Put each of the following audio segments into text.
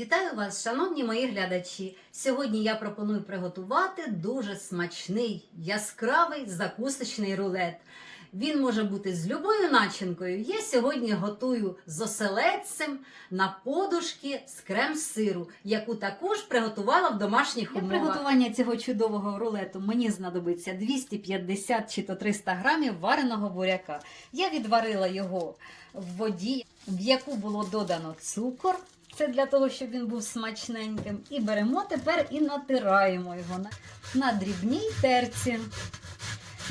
Вітаю вас, шановні мої глядачі! Сьогодні я пропоную приготувати дуже смачний, яскравий закусочний рулет. Він може бути з любою начинкою. Я сьогодні готую з оселедцем на подушки з крем-сиру, яку також приготувала в домашніх Для приготування цього чудового рулету мені знадобиться 250 чи то 300 грамів вареного буряка. Я відварила його в воді, в яку було додано цукор. Це для того, щоб він був смачненьким. І беремо тепер і натираємо його на, на дрібній терці.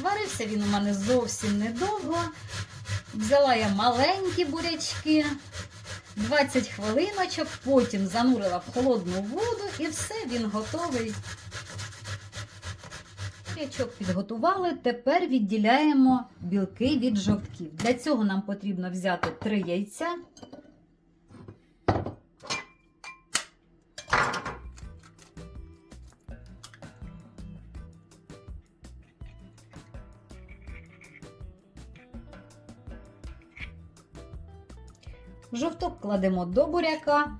Варився він у мене зовсім недовго. Взяла я маленькі бурячки, 20 хвилиночок, потім занурила в холодну воду і все, він готовий. Бурячок підготували, тепер відділяємо білки від жовтків. Для цього нам потрібно взяти 3 яйця. Жовток кладемо до буряка.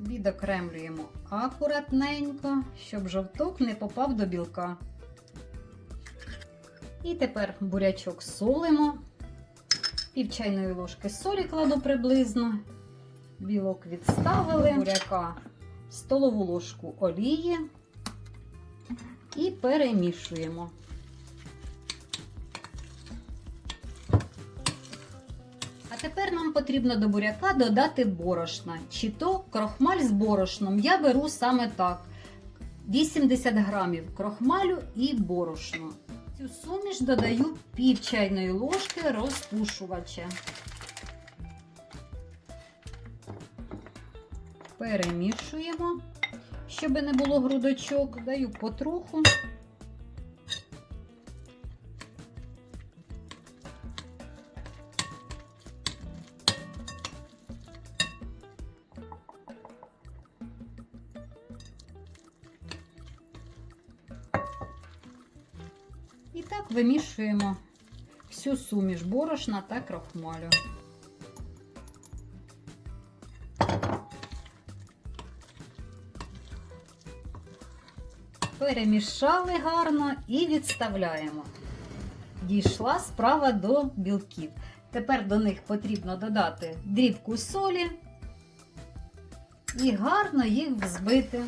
Відокремлюємо акуратненько, щоб жовток не попав до білка. І тепер бурячок солимо. Пів чайної ложки солі кладу приблизно. Білок відставили, буряка столову ложку олії і перемішуємо. А тепер нам потрібно до буряка додати борошна, чи то крохмаль з борошном. Я беру саме так: 80 грамів крохмалю і борошно. Цю суміш додаю пів чайної ложки розпушувача. Перемішуємо, щоб не було грудочок, даю потроху. І так вимішуємо всю суміш борошна та крохмалю. Перемішали гарно і відставляємо. Дійшла справа до білків. Тепер до них потрібно додати дрібку солі і гарно їх взбити.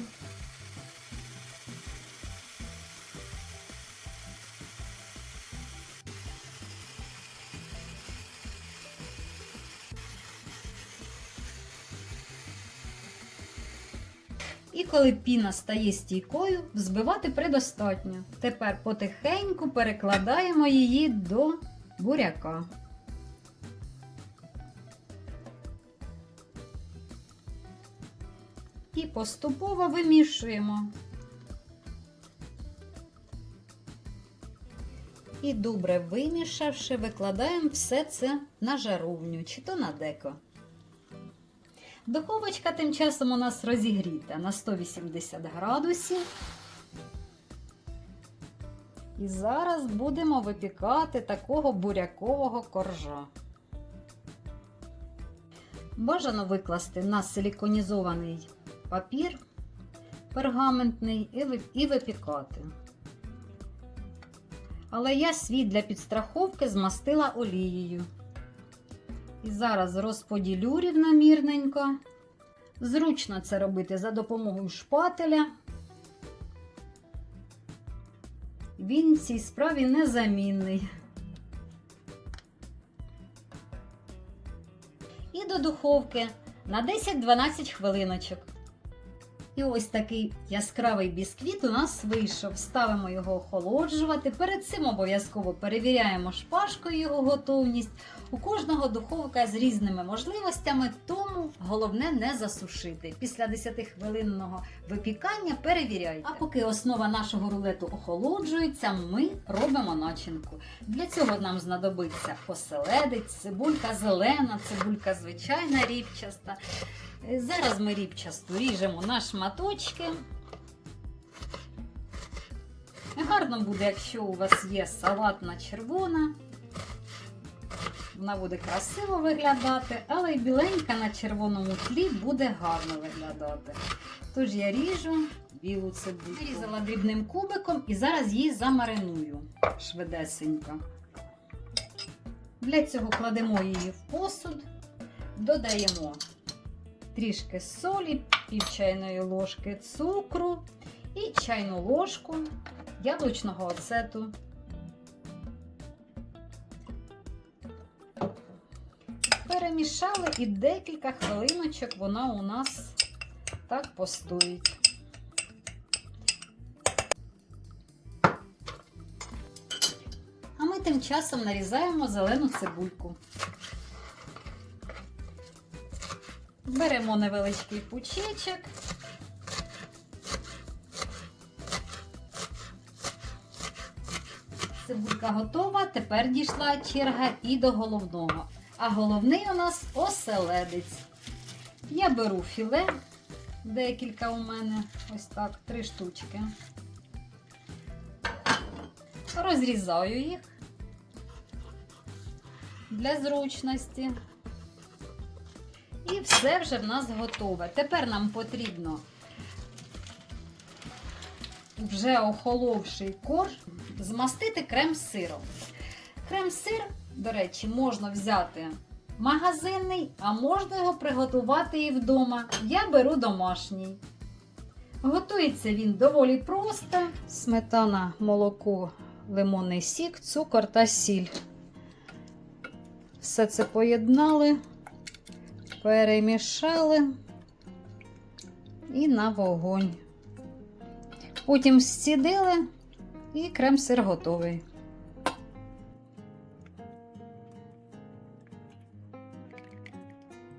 Коли піна стає стійкою, взбивати предостатньо. Тепер потихеньку перекладаємо її до буряка. І поступово вимішуємо. І добре вимішавши, викладаємо все це на жаровню чи то на деко. Духовочка тим часом у нас розігріта на 180 градусів. І зараз будемо випікати такого бурякового коржа. Бажано викласти на силіконізований папір пергаментний і випікати. Але я свій для підстраховки змастила олією. І зараз розподілю рівномірненько. Зручно це робити за допомогою шпателя. Він в цій справі незамінний. І до духовки на 10-12 хвилиночок. І ось такий яскравий бісквіт у нас вийшов. Ставимо його охолоджувати. Перед цим обов'язково перевіряємо шпажкою його готовність. У кожного духовка з різними можливостями, тому головне не засушити. Після 10-хвилинного випікання перевіряйте. А поки основа нашого рулету охолоджується, ми робимо начинку. Для цього нам знадобиться оселедець, цибулька зелена, цибулька звичайна рібчаста. Зараз ми рібчасту ріжемо на шматочки. Гарно буде, якщо у вас є салатна червона. Вона буде красиво виглядати, але й біленька на червоному тлі буде гарно виглядати. Тож я ріжу білу цибульку. Різала дрібним кубиком і зараз її замариную швидесенько. Для цього кладемо її в посуд, додаємо трішки солі, пів чайної ложки цукру і чайну ложку яблучного оцету. Перемішали і декілька хвилиночок вона у нас так постоїть. А ми тим часом нарізаємо зелену цибульку. Беремо невеличкий пучечок. Цибулька готова, тепер дійшла черга і до головного. А головний у нас оселедець. Я беру філе, декілька у мене, ось так, три штучки. Розрізаю їх для зручності. І все вже в нас готове. Тепер нам потрібно вже охоловший корж змастити крем з сиром. Крем-сир, до речі, можна взяти магазинний, а можна його приготувати і вдома. Я беру домашній. Готується він доволі просто: сметана, молоко, лимонний сік, цукор та сіль. Все це поєднали, перемішали і на вогонь. Потім зцідили і крем-сир готовий.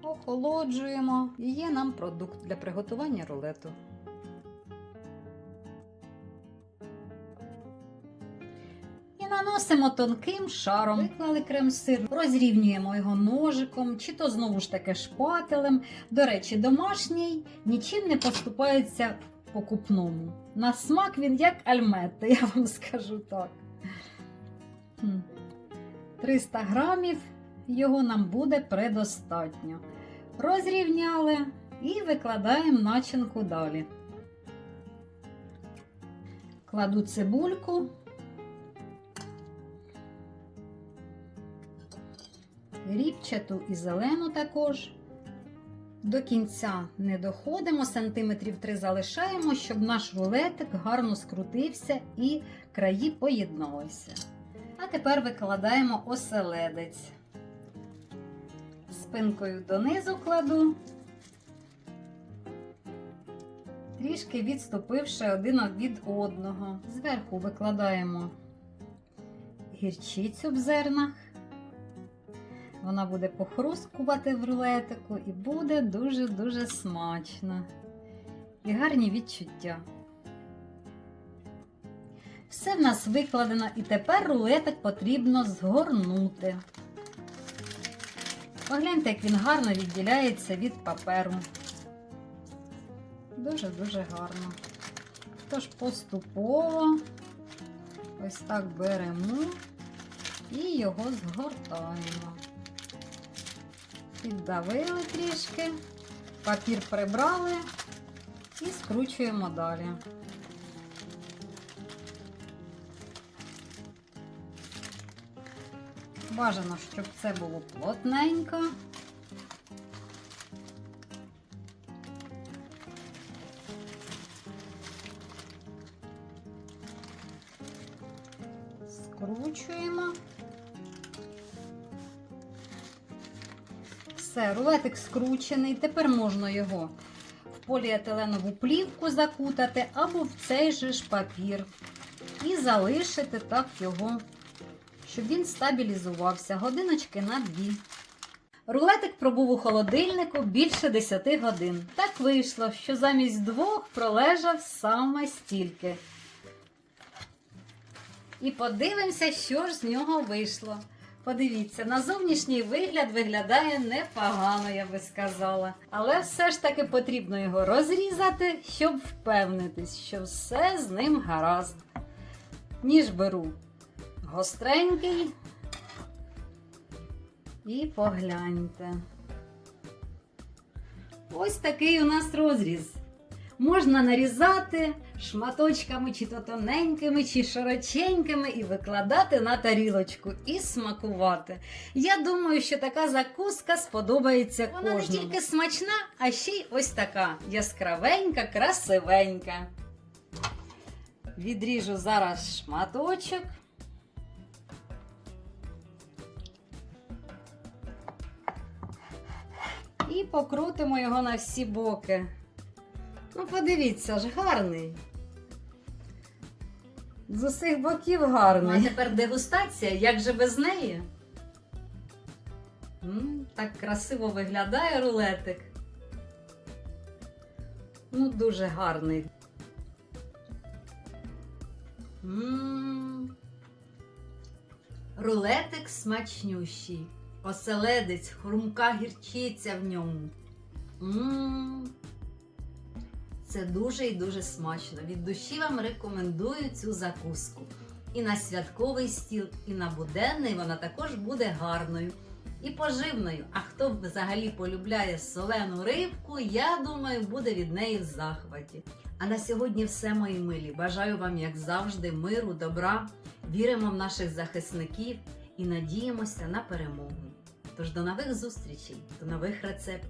Охолоджуємо. Є нам продукт для приготування рулету. Наносимо тонким шаром. Виклали крем-сир, розрівнюємо його ножиком, чи то знову ж таки шпателем. До речі, домашній нічим не поступається покупному. На смак він як альметте, я вам скажу так. 300 грамів його нам буде предостатньо. Розрівняли і викладаємо начинку далі. Кладу цибульку. Ріпчату і зелену також. До кінця не доходимо, сантиметрів 3 залишаємо, щоб наш рулетик гарно скрутився і краї поєдналися. А тепер викладаємо оселедець. Спинкою донизу кладу, трішки відступивши один від одного. Зверху викладаємо гірчицю в зернах. Вона буде похрускувати в рулетику і буде дуже-дуже смачно. І гарні відчуття. Все в нас викладено, і тепер рулетик потрібно згорнути. Погляньте, як він гарно відділяється від паперу. Дуже-дуже гарно. Тож поступово ось так беремо і його згортаємо. Піддавили трішки, папір прибрали і скручуємо далі. Бажано, щоб це було плотненько. Скручуємо. Все, рулетик скручений. Тепер можна його в поліетиленову плівку закутати або в цей же ж папір. І залишити так його, щоб він стабілізувався годиночки на дві. Рулетик пробув у холодильнику більше 10 годин. Так вийшло, що замість двох пролежав саме стільки. І подивимося, що ж з нього вийшло. Подивіться, на зовнішній вигляд виглядає непогано, я би сказала. Але все ж таки потрібно його розрізати, щоб впевнитись, що все з ним гаразд. Ніж беру гостренький. І погляньте. Ось такий у нас розріз. Можна нарізати шматочками, чи то тоненькими, чи широченькими, і викладати на тарілочку і смакувати. Я думаю, що така закуска сподобається Вона не тільки смачна, а ще й ось така яскравенька, красивенька. Відріжу зараз шматочок. І покрутимо його на всі боки. Ну, подивіться ж, гарний. З усіх боків. Ну, а тепер дегустація, як же без неї? м так красиво виглядає рулетик. Ну, дуже гарний. м Рулетик смачнющий. Оселедець, хрумка гірчиця в ньому. м Це дуже і дуже смачно. Від душі вам рекомендую цю закуску. І на святковий стіл, і на буденний вона також буде гарною і поживною. А хто взагалі полюбляє солену рибку, я думаю, буде від неї в захваті. А на сьогодні все, мої милі. Бажаю вам, як завжди, миру, добра. Віримо в наших захисників і надіємося на перемогу. Тож до нових зустрічей, до нових рецептів.